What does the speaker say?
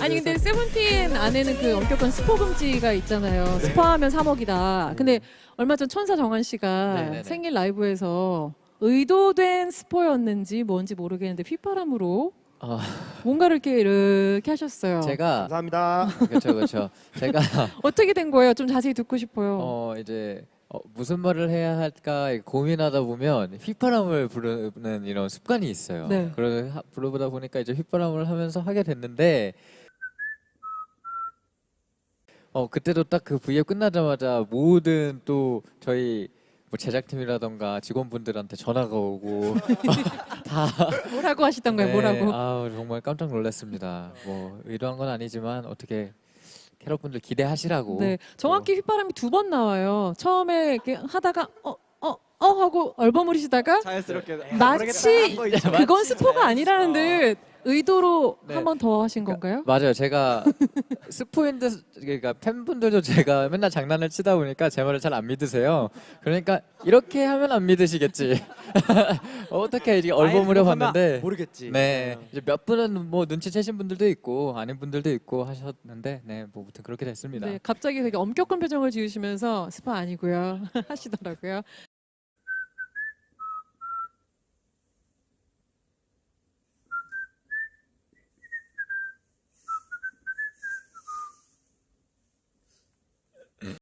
아니 근데 세븐틴 안에는 그 엄격한 스포 금지가 있잖아요. 스포하면 3억이다. 근데 얼마 전 천사 정한 씨가 네네네. 생일 라이브에서 의도된 스포였는지 뭔지 모르겠는데 휘파람으로 아, 뭔가를 이렇게 이렇게 하셨어요. 제가 감사합니다. 그렇죠 그렇죠. 제가 어떻게 된 거예요? 좀 자세히 듣고 싶어요. 어 이제 어, 무슨 말을 해야 할까 고민하다 보면 휘파람을 부르는 이런 습관이 있어요. 네. 하- 부르다 보니까 이제 휘파람을 하면서 하게 됐는데 어 그때도 딱 그 V앱 끝나자마자 모든 또 저희 뭐 제작팀이라던가 직원분들한테 전화가 오고 다 뭐라고 하시던가요? 네, 뭐라고? 아 정말 깜짝 놀랐습니다. 뭐 의도한 건 아니지만 어떻게 캐럿분들 기대하시라고. 네, 정확히 휘파람이 두 번 나와요. 처음에 이렇게 하다가 어 어 어 하고 얼버무리시다가 자연스럽게 마치 그건 스포가 아니라는 듯 의도로 네. 한 번 더 하신 건가요? 맞아요. 제가 스포인드 그러니까 팬분들도 제가 맨날 장난을 치다 보니까 제 말을 잘 안 믿으세요. 그러니까 이렇게 하면 안 믿으시겠지. 어떻게 이게 얼버무려 봤는데 모르겠지. 네 이제 몇 분은 뭐 눈치채신 분들도 있고 아닌 분들도 있고 하셨는데 네뭐 아무튼 그렇게 됐습니다. 네, 갑자기 되게 엄격한 표정을 지으시면서 스파 아니고요 하시더라고요.